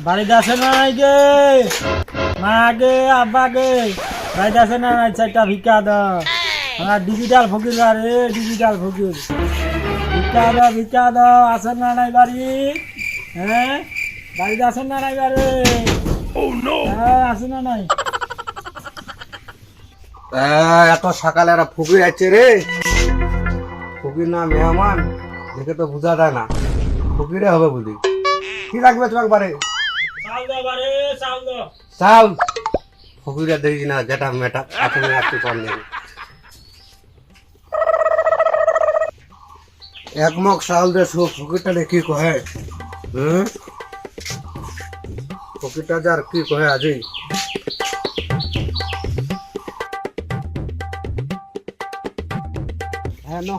বাড়িতে আছে না নাই গে? মা গে আব্বা গে? বাড়িতে আছে না নাই চারটা ভিক্ষা দাও। আমার ডিজিটাল ফকির রে ডিজিটাল ফকির। ভিক্ষা দাও ভিক্ষা দাও আছে না নাই বাড়ি? হ্যাঁ? বাড়িতে আছেন না নাই বাড়ি? হ্যাঁ আছে না নাই। আহ, এত সকালে একটা ফকির আছে রে। ফকির না মেহমান দেখে তো বোঝা যায় না। ফকিরে হবে বুঝি কি লাগবে বারে বাড়ি চাল ফকিরে দেখি না যেটা মেটা চাল দে ফকিরটা কি কহে? হুম? ফকিরটা যার কি কহে আজি? হ্যাঁ নো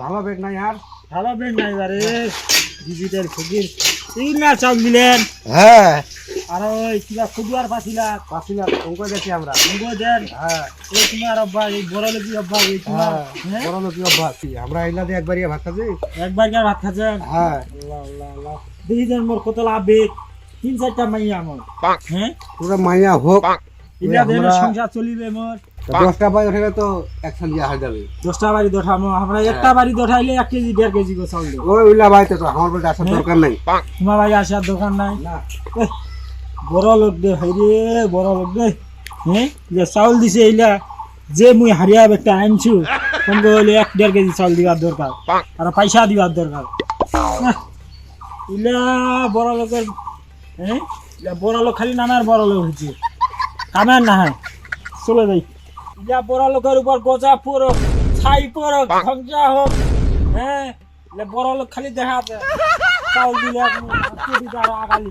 ভালো বেগ নাই আর? ভালো বেন নাই বাড়ি ডিজিটাল ফকির। তিন না চাল দিলেন হ্যাঁ। আর ওই কিবা খুদুয়ার পাছিলা। অঙ্ক দেখি আমরা। দেন। হ্যাঁ। এই তোমার অভ্যাস এই বড় লোকি অভ্যাস এই তোমার হ্যাঁ? বড় লোক অভ্যাস। কি? আমরা এগুলা দিয়ে একবারই ভাত খাচ্ছি? একবার কি ভাত খাচ্ছেন? হ্যাঁ। আল্লাহ আল্লাহ আল্লাহ। দেখি দেন মোর কত লাভ বেগ তিন চারটা মাইয়া আমার হ্যাঁ? পুরো মাইয়া হোক। এটা দেন সংসার চলিবে মোর। দশটা বাজে উঠে তো একশন দিয়া হয়ে যাবে। দশটা বাড়ি দঠামো আমরা একটা বাড়ি দঠাইলে এক কেজি দেড় কেজি করে চাউল দেবো। ওই উইলা বাড়িতে তো আমার বলতে আসার দরকার নাই। তোমার বাড়ি আসার দোকান নাই? না। এহ, বড় লোক দে হাইরে বড় লোক দে। হ্যাঁ? যে চাউল দিছে এইলা যে মুই হারিয়া একটা আনছু তোমাকে হইলে এক দেড় কেজি চাউল দিবার দরকার। আর পয়সা দিবার দরকার। ইলা বড় লোকের হ্যাঁ? বড় লোক খালি নামের বড় লোক হচ্ছে কামের না হয়। চলে যাই। ইলা বড় লোকের উপর গজা পড়ো ছাই পড়ো খঞ্জা হোক। হ্যাঁ বড় লোক খালি দেখা যায় চাউল দিলে আগালি?